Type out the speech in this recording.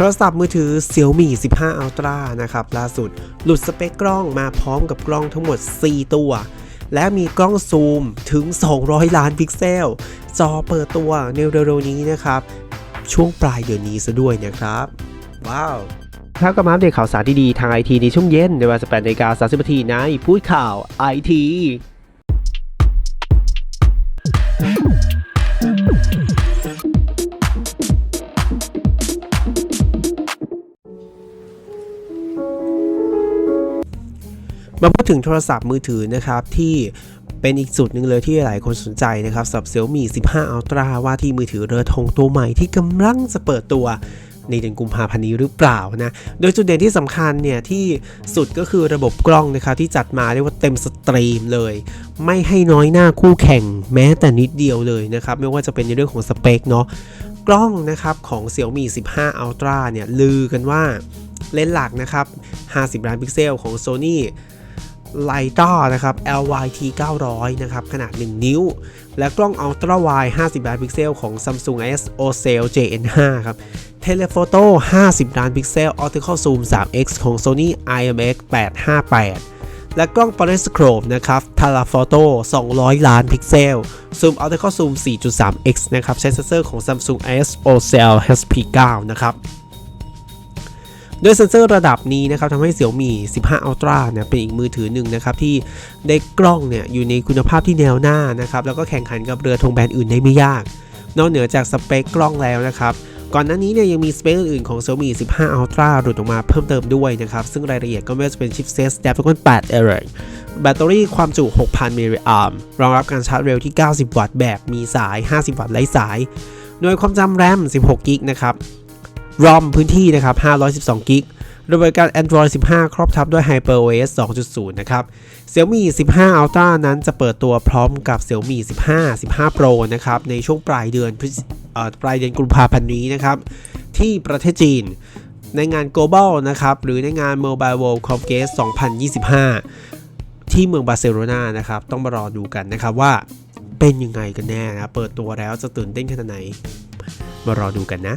โทรศัพท์มือถือ Xiaomi 15 Ultra นะครับล่าสุดหลุดสเปคกล้องมาพร้อมกับกล้องทั้งหมด 4 ตัว และมีกล้องซูมถึง 200 ล้านพิกเซล จอเปิดตัวในเร็วๆนี้นะครับ ช่วงปลายเดือนนี้ซะด้วยนะครับ ว้าวครับก็มาอัปเดตข่าวสารดีๆ ทางไอทีในช่วงเย็นในเวลา18นาฬิกา30นาทีในพูดข่าวไอที มาพูดถึงโทรศัพท์มือถือนะครับที่เป็นอีกจุดหนึ่งเลยที่หลายคนสนใจนะครับสำหรับ Xiaomi 15 Ultra ว่าที่มือถือเรือธงตัวใหม่ที่กำลังจะเปิดตัวในเดือนกุมภาพันธ์นี้หรือเปล่านะ โดยจุดเด่นที่สำคัญเนี่ยที่สุดก็คือระบบกล้องนะครับที่จัดมาเรียกว่าเต็มสตรีมเลย ไม่ให้น้อยหน้าคู่แข่งแม้แต่นิดเดียวเลยนะครับ ไม่ว่าจะเป็นในเรื่องของสเปคเนาะ กล้องนะครับของ Xiaomi 15 Ultra เนี่ยลือกันว่าเลนส์หลักนะครับ 50 ล้านพิกเซลของ Sony ไลต้านะครับ LYT 900 นะครับ ขนาด 1 นิ้ว และกล้อง Ultra Wide 50 ล้านพิกเซล ของ Samsung S OCell JN5 ครับ Telephoto 50 ล้านพิกเซล Optical Zoom 3x ของ Sony IMX 858 และกล้อง Periscope นะครับ Telephoto 200 ล้านพิกเซล Zoom Optical Zoom 4.3x นะครับ ใช้เซนเซอร์ของ Samsung S OCell HP9 นะครับ ด้วยเซ็นเซอร์ระดับนี้นะครับทำให้ Xiaomi 15 Ultra เนี่ยเป็นอีกมือถือหนึ่งนะครับที่ได้กล้องเนี่ยอยู่ในคุณภาพที่แนวหน้านะครับแล้วก็แข่งขันกับเรือธงแบรนด์อื่นได้ไม่ยาก นอกเหนือจากสเปคกล้องแล้วนะครับก่อนหน้านี้เนี่ยยังมีสเปคอื่นๆของ Xiaomi 15 Ultra หลุดออกมาเพิ่มเติมด้วยนะครับ ซึ่งรายละเอียดก็ไม่ว่าจะเป็นชิปเซต Snapdragon 8 Elite แบตเตอรี่ความจุ 6,000มิลลิแอมป์รองรับการชาร์จเร็วที่ 90 วัตต์แบบมีสาย 50 วัตต์ไร้สาย หน่วยความจำแรม 16 กิกนะครับ ROM พื้นที่นะครับ 512 กิกระบบการ Android 15 ครอบทับด้วย HyperOS 2.0 นะครับ Xiaomi 15 Ultra นั้นจะเปิดตัวพร้อมกับ Xiaomi 15 15 Pro นะครับ ในช่วงปลายเดือนปลายเดือนกุมภาพันธ์นี้นะครับ ที่ประเทศจีน ในงาน Global นะครับ หรือในงาน Mobile World Congress 2025 ที่เมืองบาร์เซโลนานะครับ ต้องมารอดูกันนะครับว่าเป็นยังไงกันแน่นะ เปิดตัวแล้วจะตื่นเต้นขนาดไหน มารอดูกันนะ